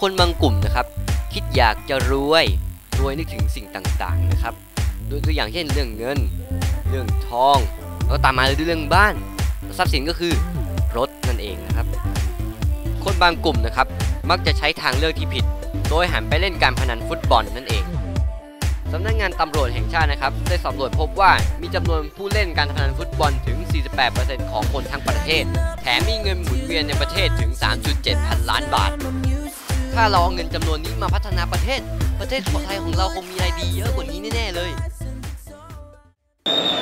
คนบางกลุ่มนะครับ คิดอยากจะรวย รวยนึกถึงสิ่งต่างๆนะครับโดยตัวอย่างเช่นเรื่องเงิน เรื่องทอง แล้วก็ตามมาด้วยเรื่องบ้าน ทรัพย์สินก็คือรถนั่นเองนะครับ คนบางกลุ่มนะครับ มักจะใช้ทางเลือกที่ผิด โดยหันไปเล่นการพนันฟุตบอลนั่นเองสำนักงานตำรวจแห่งชาตินะครับ ได้สำรวจพบว่ามีจำนวนผู้เล่นการพนันฟุตบอลถึง 48%ของคนทั้งประเทศ แถมมีเงินหมุนเวียนในประเทศถึง 3.7 พันล้านบาท ถ้าเราเอาเงินจำนวนนี้มาพัฒนาประเทศ ประเทศของไทยของเราคงมีอะไรดีเยอะกว่านี้แน่ๆเลย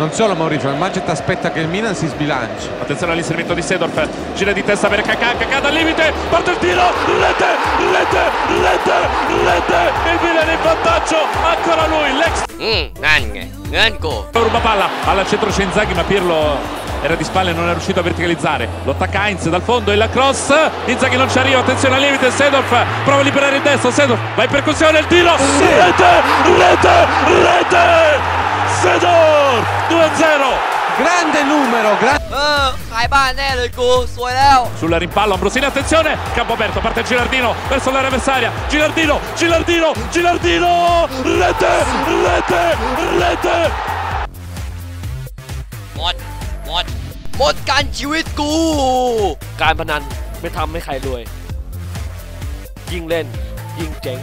Non solo Maurizio, il Manchester aspetta che il Milan si sbilanci. Attenzione all'inserimento di Sedorf, gira di testa per Kakà, Kakà dal limite, parte il tiro, rete, rete, rete, rete, il Milan in vantaggio, ancora lui, l'ex Mm, nanne, nanco. Ruba palla alla centro Scenzaghi, ma Pirlo era di spalle e non è riuscito a verticalizzare. Lo attacca Heinz dal fondo e la cross. Inzaghi non ci arriva, attenzione al limite. Sedorf prova a liberare il destro. Sedorf va in percussione, il tiro. Sì. Rete, rete. Grande numero, grande... เออ ขายบ้านแน่เลยกู สวยแล้ว Sul rimpallo Ambrosini, attenzione, campo aperto, parte Gilardino verso l'area avversaria, Gilardino, Gilardino, Gilardino, rete, rete, rete. หมด หมด หมดการชีวิตกู การพนันไม่ทำให้ใครรวย ยิ่งเล่น ยิ่งเจ๊ง